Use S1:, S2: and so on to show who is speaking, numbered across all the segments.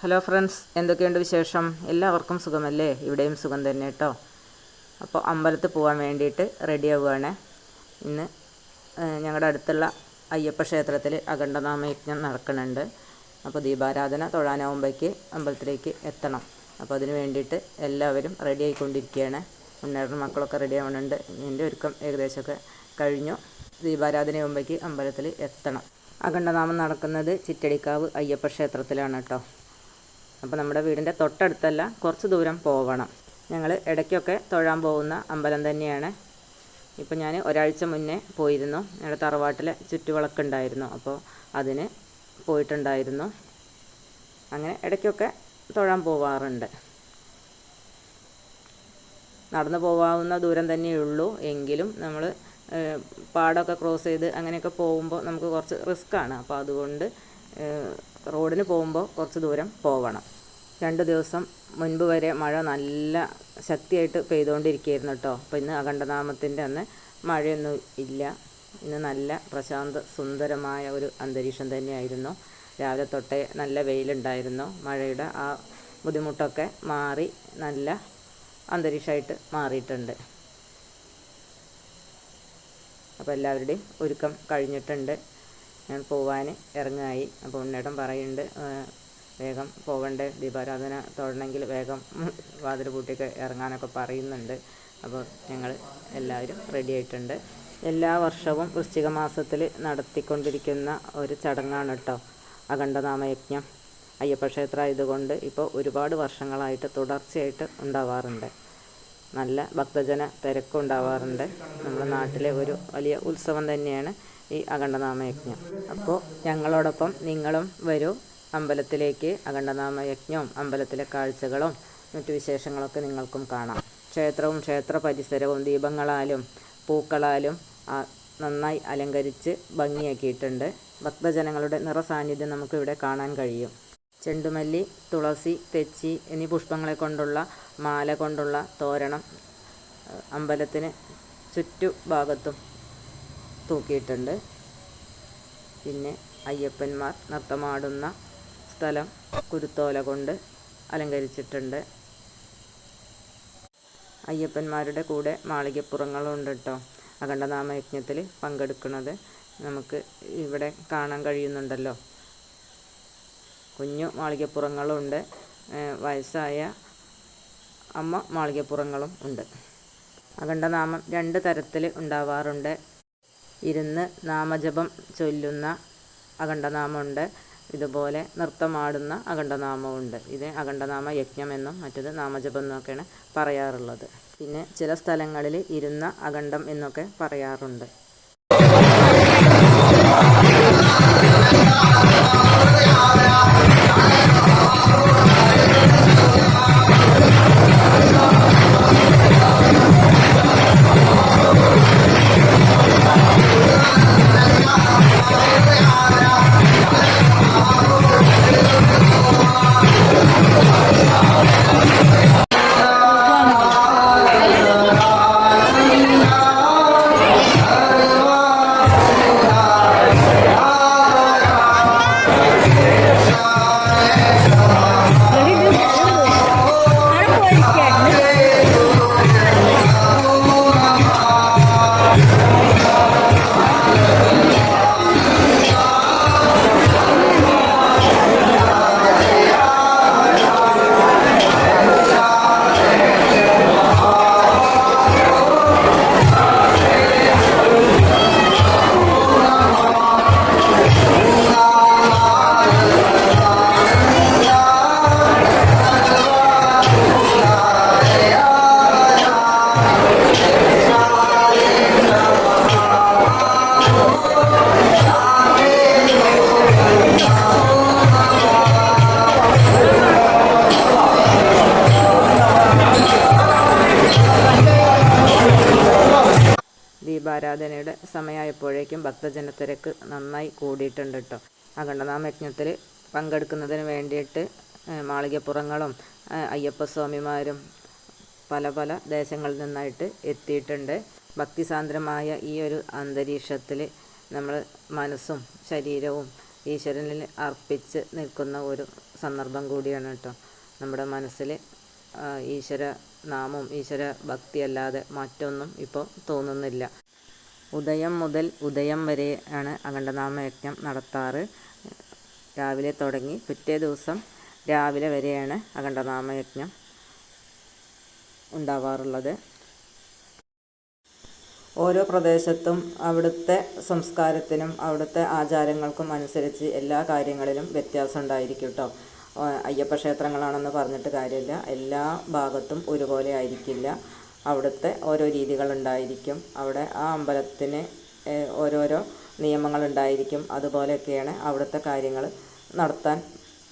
S1: Hello friends എന്തൊക്കെയുണ്ട് വിശേഷം? എല്ലാവർക്കും സുഖമല്ലേ? ഇവിടെയും സുഖം തന്നെ കേട്ടോ. അപ്പോൾ അമ്പലത്തിൽ പോകാൻ വേണ്ടിയിട്ട് റെഡി ആവുകയാണ്. ഇന്ന് ഞങ്ങളുടെ അടുത്തുള്ള അയ്യപ്പ ക്ഷേത്രത്തിൽ അഖണ്ഡനാമയജ്ഞം നടക്കുന്നുണ്ട്. അപ്പോൾ ദീപാരാധന തൊഴാനാവുമ്പോഴേക്ക് അമ്പലത്തിലേക്ക് എത്തണം. അപ്പോൾ അതിന് വേണ്ടിയിട്ട് എല്ലാവരും റെഡി ആയിക്കൊണ്ടിരിക്കുകയാണ്. ഉണ്ണേറിന് മക്കളൊക്കെ റെഡി ആവുന്നുണ്ട്. എന്റെ ഒരുക്കം ഏകദേശമൊക്കെ കഴിഞ്ഞു. ദീപാരാധനയാകുമ്പോഴേക്ക് അമ്പലത്തിൽ എത്തണം. അഖണ്ഡനാമം നടക്കുന്നത് ചിറ്റടിക്കാവ് അയ്യപ്പ ക്ഷേത്രത്തിലാണ് കേട്ടോ. അപ്പോൾ നമ്മുടെ വീടിന്റെ തൊട്ടടുത്തല്ല കുറച്ച് ദൂരം പോവണം. ഞങ്ങൾ ഇടയ്ക്കൊക്കെ തൊഴാൻ പോകുന്ന അമ്പലം തന്നെയാണ്. ഇപ്പോൾ ഞാൻ ഒരാഴ്ച മുന്നേ പോയിരുന്നു. ഞങ്ങളുടെ തറവാട്ടിലെ ചുറ്റുവിളക്കുണ്ടായിരുന്നു. അപ്പോൾ അതിന് പോയിട്ടുണ്ടായിരുന്നു. അങ്ങനെ ഇടയ്ക്കൊക്കെ തൊഴാൻ പോവാറുണ്ട്. നടന്നു പോവാവുന്ന ദൂരം തന്നെയുള്ളൂ എങ്കിലും നമ്മൾ പാടൊക്കെ ക്രോസ് ചെയ്ത് അങ്ങനെയൊക്കെ പോകുമ്പോൾ നമുക്ക് കുറച്ച് റിസ്ക്കാണ്. അപ്പോൾ അതുകൊണ്ട് റോഡിന് പോകുമ്പോൾ കുറച്ച് ദൂരം പോവണം. രണ്ട് ദിവസം മുൻപ് വരെ മഴ നല്ല ശക്തിയായിട്ട് പെയ്തുകൊണ്ടിരിക്കുകയായിരുന്നു കേട്ടോ. അപ്പോൾ ഇന്ന് അഖണ്ഡനാമത്തിന്റെ അന്ന് മഴയൊന്നും ഇല്ല. ഇന്ന് നല്ല പ്രശാന്ത സുന്ദരമായ ഒരു അന്തരീക്ഷം തന്നെയായിരുന്നു. രാവിലെ തൊട്ടേ നല്ല വെയിലുണ്ടായിരുന്നു. മഴയുടെ ആ ബുദ്ധിമുട്ടൊക്കെ മാറി നല്ല അന്തരീക്ഷമായിട്ട് മാറിയിട്ടുണ്ട്. അപ്പോൾ എല്ലാവരുടെയും ഒരുക്കം കഴിഞ്ഞിട്ടുണ്ട്. ഞാൻ പോവാൻ ഇറങ്ങായി. അപ്പോൾ ഉണ്ണേട്ടൻ പറയുന്നുണ്ട് വേഗം പോകണ്ടേ. ദീപാരാധന തൊഴണമെങ്കിൽ വേഗം വാതിൽ പൂട്ടിയൊക്കെ ഇറങ്ങാനൊക്കെ പറയുന്നുണ്ട്. അപ്പോൾ ഞങ്ങൾ എല്ലാവരും റെഡി ആയിട്ടുണ്ട്. എല്ലാ വർഷവും വൃശ്ചിക മാസത്തിൽ നടത്തിക്കൊണ്ടിരിക്കുന്ന ഒരു ചടങ്ങാണ് കേട്ടോ അഖണ്ഡനാമയജ്ഞം. അയ്യപ്പക്ഷേത്രം ആയതുകൊണ്ട് ഇപ്പോൾ ഒരുപാട് വർഷങ്ങളായിട്ട് തുടർച്ചയായിട്ട് ഉണ്ടാവാറുണ്ട്. നല്ല ഭക്തജന തിരക്കുണ്ടാവാറുണ്ട് നമ്മുടെ നാട്ടിലെ ഒരു വലിയ ഉത്സവം തന്നെയാണ് ഈ അഖണ്ഡനാമയജ്ഞം. അപ്പോൾ ഞങ്ങളോടൊപ്പം നിങ്ങളും വരൂ. അമ്പലത്തിലേക്ക് അഖണ്ഡനാമ യജ്ഞവും അമ്പലത്തിലെ കാഴ്ചകളും മറ്റു വിശേഷങ്ങളൊക്കെ നിങ്ങൾക്കും കാണാം. ക്ഷേത്രവും ക്ഷേത്ര പരിസരവും ദീപങ്ങളാലും പൂക്കളാലും നന്നായി അലങ്കരിച്ച് ഭംഗിയാക്കിയിട്ടുണ്ട്. ഭക്തജനങ്ങളുടെ നിറസാന്നിധ്യം നമുക്കിവിടെ കാണാൻ കഴിയും. ചെണ്ടുമല്ലി തുളസി തെച്ചി എന്നീ പുഷ്പങ്ങളെ കൊണ്ടുള്ള മാല കൊണ്ടുള്ള തോരണം അമ്പലത്തിന് ചുറ്റുഭാഗത്തും തൂക്കിയിട്ടുണ്ട്. പിന്നെ അയ്യപ്പന്മാർ നൃത്തമാടുന്ന സ്ഥലം കുരുത്തോല കൊണ്ട് അലങ്കരിച്ചിട്ടുണ്ട്. അയ്യപ്പന്മാരുടെ കൂടെ മാളികപ്പുറങ്ങളുണ്ട് കേട്ടോ അഖണ്ഡനാമയജ്ഞത്തിൽ പങ്കെടുക്കുന്നത് നമുക്ക് ഇവിടെ കാണാൻ കഴിയുന്നുണ്ടല്ലോ. കുഞ്ഞു മാളികപ്പുറങ്ങളുണ്ട്. വയസ്സായ അമ്മ മാളികപ്പുറങ്ങളും ഉണ്ട്. അഖണ്ഡനാമം രണ്ട് തരത്തിൽ ഉണ്ടാവാറുണ്ട്. ഇരുന്ന് നാമജപം ചൊല്ലുന്ന അഖണ്ഡനാമമുണ്ട്. ഇതുപോലെ നൃത്തമാടുന്ന അഖണ്ഡനാമമുണ്ട്. ഇത് അഖണ്ഡനാമ യജ്ഞം എന്നും മറ്റത് നാമജപം എന്നൊക്കെയാണ് പറയാറുള്ളത്. പിന്നെ ചില സ്ഥലങ്ങളിൽ ഇരുന്ന അഖണ്ഡം എന്നൊക്കെ പറയാറുണ്ട്. Yeah. ദീപാരാധനയുടെ സമയമായപ്പോഴേക്കും ഭക്തജനത്തിരക്ക് നന്നായി കൂടിയിട്ടുണ്ട് കേട്ടോ. അഖണ്ഡനാമ യജ്ഞത്തിൽ പങ്കെടുക്കുന്നതിന് വേണ്ടിയിട്ട് മാളികപ്പുറങ്ങളും അയ്യപ്പസ്വാമിമാരും പല പല ദേശങ്ങളിൽ നിന്നായിട്ട് എത്തിയിട്ടുണ്ട്. ഭക്തിസാന്ദ്രമായ ഈ ഒരു അന്തരീക്ഷത്തിൽ നമ്മൾ മനസ്സും ശരീരവും ഈശ്വരനിൽ അർപ്പിച്ച് നിൽക്കുന്ന ഒരു സന്ദർഭം കൂടിയാണ് കേട്ടോ. നമ്മുടെ മനസ്സിൽ ഈശ്വര നാമം ഈശ്വര ഭക്തിയല്ലാതെ മറ്റൊന്നും ഇപ്പോൾ തോന്നുന്നില്ല. ഉദയം മുതൽ ഉദയം വരെ ആണ് അഖണ്ഡനാമയജ്ഞം നടത്താറ്. രാവിലെ തുടങ്ങി പിറ്റേ ദിവസം രാവിലെ വരെയാണ് അഖണ്ഡനാമയജ്ഞം ഉണ്ടാവാറുള്ളത്. ഓരോ പ്രദേശത്തും അവിടുത്തെ സംസ്കാരത്തിനും അവിടുത്തെ ആചാരങ്ങൾക്കും അനുസരിച്ച് എല്ലാ കാര്യങ്ങളിലും വ്യത്യാസം ഉണ്ടായിരിക്കും കേട്ടോ അയ്യപ്പ ക്ഷേത്രങ്ങളാണെന്ന് പറഞ്ഞിട്ട് കാര്യമില്ല. എല്ലാ ഭാഗത്തും ഒരുപോലെ ആയിരിക്കില്ല. അവിടുത്തെ ഓരോ രീതികളുണ്ടായിരിക്കും. അവിടെ ആ അമ്പലത്തിന് ഓരോരോ നിയമങ്ങളുണ്ടായിരിക്കും. അതുപോലെയൊക്കെയാണ് അവിടുത്തെ കാര്യങ്ങൾ നടത്താൻ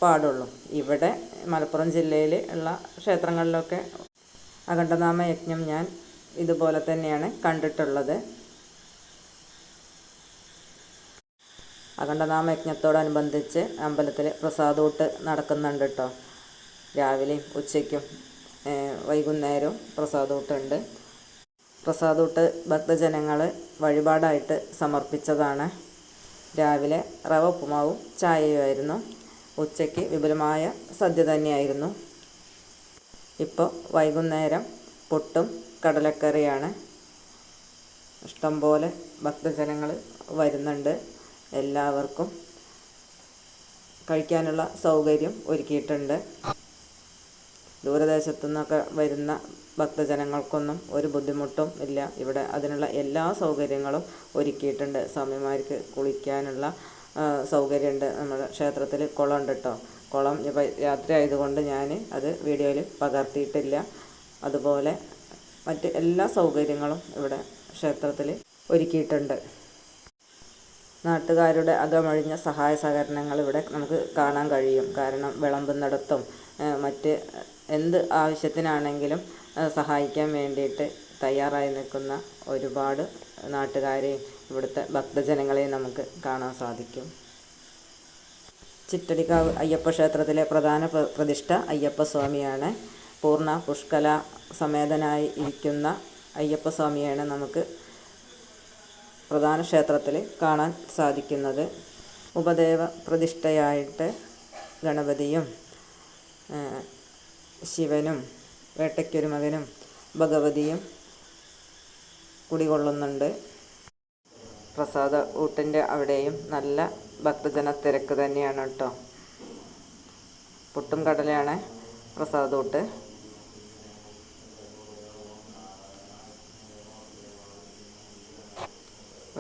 S1: പാടുള്ളൂ. ഇവിടെ മലപ്പുറം ജില്ലയിൽ ഉള്ള ക്ഷേത്രങ്ങളിലൊക്കെ അഖണ്ഡനാമ യജ്ഞം ഞാൻ ഇതുപോലെ തന്നെയാണ് കണ്ടിട്ടുള്ളത്. അഖണ്ഡനാമ യജ്ഞത്തോടനുബന്ധിച്ച് അമ്പലത്തിൽ പ്രസാദൂട്ട് നടക്കുന്നുണ്ട് കേട്ടോ രാവിലെയും ഉച്ചയ്ക്കും വൈകുന്നേരവും പ്രസാദൂട്ടുണ്ട്. പ്രസാദൂട്ട് ഭക്തജനങ്ങൾ വഴിപാടായിട്ട് സമർപ്പിച്ചതാണ്. രാവിലെ റവ ഉപ്പുമാവും ചായയുമായിരുന്നു ഉച്ചയ്ക്ക് വിപുലമായ സദ്യ തന്നെയായിരുന്നു. ഇപ്പോൾ വൈകുന്നേരം പൊട്ടും കടലക്കറിയാണ്. ഇഷ്ടംപോലെ ഭക്തജനങ്ങൾ വരുന്നുണ്ട്. എല്ലാവർക്കും കഴിക്കാനുള്ള സൗകര്യം ഒരുക്കിയിട്ടുണ്ട്. ദൂരദേശത്തു നിന്നൊക്കെ വരുന്ന ഭക്തജനങ്ങൾക്കൊന്നും ഒരു ബുദ്ധിമുട്ടും ഇല്ല. ഇവിടെ അതിനുള്ള എല്ലാ സൗകര്യങ്ങളും ഒരുക്കിയിട്ടുണ്ട്. സ്വാമിമാർക്ക് കുളിക്കാനുള്ള സൗകര്യമുണ്ട്. നമ്മുടെ ക്ഷേത്രത്തിൽ കുളമുണ്ട് കേട്ടോ കുളം രാത്രി ആയതുകൊണ്ട് ഞാൻ അത് വീഡിയോയിൽ പകർത്തിയിട്ടില്ല. അതുപോലെ മറ്റ് എല്ലാ സൗകര്യങ്ങളും ഇവിടെ ക്ഷേത്രത്തിൽ ഒരുക്കിയിട്ടുണ്ട്. നാട്ടുകാരുടെ അകമഴിഞ്ഞ സഹായ സഹകരണങ്ങൾ ഇവിടെ നമുക്ക് കാണാൻ കഴിയും. കാരണം വിളമ്പുന്നിടത്തും മറ്റ് എന്ത് ആവശ്യത്തിനാണെങ്കിലും സഹായിക്കാൻ വേണ്ടിയിട്ട് തയ്യാറായി നിൽക്കുന്ന ഒരുപാട് നാട്ടുകാരെയും ഇവിടുത്തെ ഭക്തജനങ്ങളെയും നമുക്ക് കാണാൻ സാധിക്കും. ചിറ്റടിക്കാവ് അയ്യപ്പ ക്ഷേത്രത്തിലെ പ്രധാന പ്രതിഷ്ഠ അയ്യപ്പസ്വാമിയാണ്. പൂർണ പുഷ്കല സമേതനായി ഇരിക്കുന്ന അയ്യപ്പസ്വാമിയാണ് നമുക്ക് പ്രധാന ക്ഷേത്രത്തിൽ കാണാൻ സാധിക്കുന്നത്. ഉപദേവ പ്രതിഷ്ഠയായിട്ട് ഗണപതിയും ശിവനും വേട്ടയ്ക്കൊരു മകനും ഭഗവതിയും കുടികൊള്ളുന്നുണ്ട്. പ്രസാദ ഊട്ടിന്റെ അവിടെയും നല്ല ഭക്തജന തിരക്ക് തന്നെയാണ് കേട്ടോ. പുട്ടും കടലയാണ് പ്രസാദ ഊട്ട്.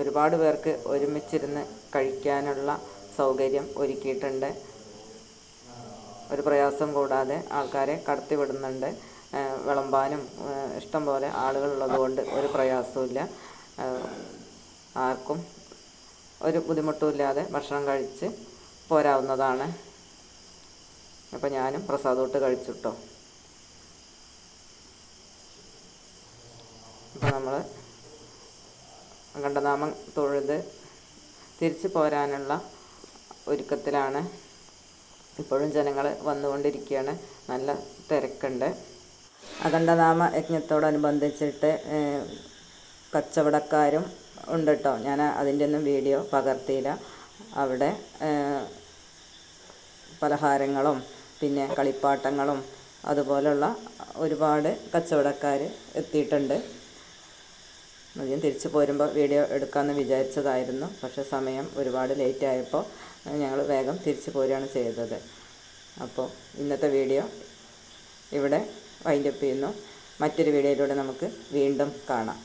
S1: ഒരുപാട് പേർക്ക് ഒരുമിച്ചിരുന്ന് കഴിക്കാനുള്ള സൗകര്യം ഒരുക്കിയിട്ടുണ്ട്. ഒരു പ്രയാസം കൂടാതെ ആൾക്കാരെ കടത്തിവിടുന്നുണ്ട്. വിളമ്പാനും ഇഷ്ടം പോലെ ആളുകളുള്ളതുകൊണ്ട് ഒരു പ്രയാസമില്ല ആർക്കും ഒരു ബുദ്ധിമുട്ടുമില്ലാതെ ഭക്ഷണം കഴിച്ച് പോരാവുന്നതാണ്. അപ്പോൾ ഞാനും പ്രസാദോട്ട് കഴിച്ചിട്ടോ. അപ്പോൾ നമ്മൾ കണ്ടനാമം തൊഴുത് തിരിച്ചു പോരാനുള്ള ഒരുക്കത്തിലാണ് ഇപ്പോഴും ജനങ്ങൾ വന്നുകൊണ്ടിരിക്കുകയാണ് നല്ല തിരക്കുണ്ട്. അഖണ്ഡനാമ യജ്ഞത്തോടനുബന്ധിച്ചിട്ട് കച്ചവടക്കാരും ഉണ്ട് കേട്ടോ ഞാൻ അതിന്റെ ഒന്നും വീഡിയോ പകർത്തിയില്ല. അവിടെ പലഹാരങ്ങളും പിന്നെ കളിപ്പാട്ടങ്ങളും അതുപോലുള്ള ഒരുപാട് കച്ചവടക്കാർ എത്തിയിട്ടുണ്ട്. ഞാൻ തിരിച്ചു പോരുമ്പോൾ വീഡിയോ എടുക്കാമെന്ന് വിചാരിച്ചതായിരുന്നു. പക്ഷേ സമയം ഒരുപാട് ലേറ്റ് ആയപ്പോൾ ഞങ്ങൾ വേഗം തിരിച്ചു പോരുകയാണ് ചെയ്തത്. അപ്പോൾ ഇന്നത്തെ വീഡിയോ ഇവിടെ വൈൻഡപ്പ് ചെയ്യുന്നു. മറ്റൊരു വീഡിയോയിലൂടെ നമുക്ക് വീണ്ടും കാണാം.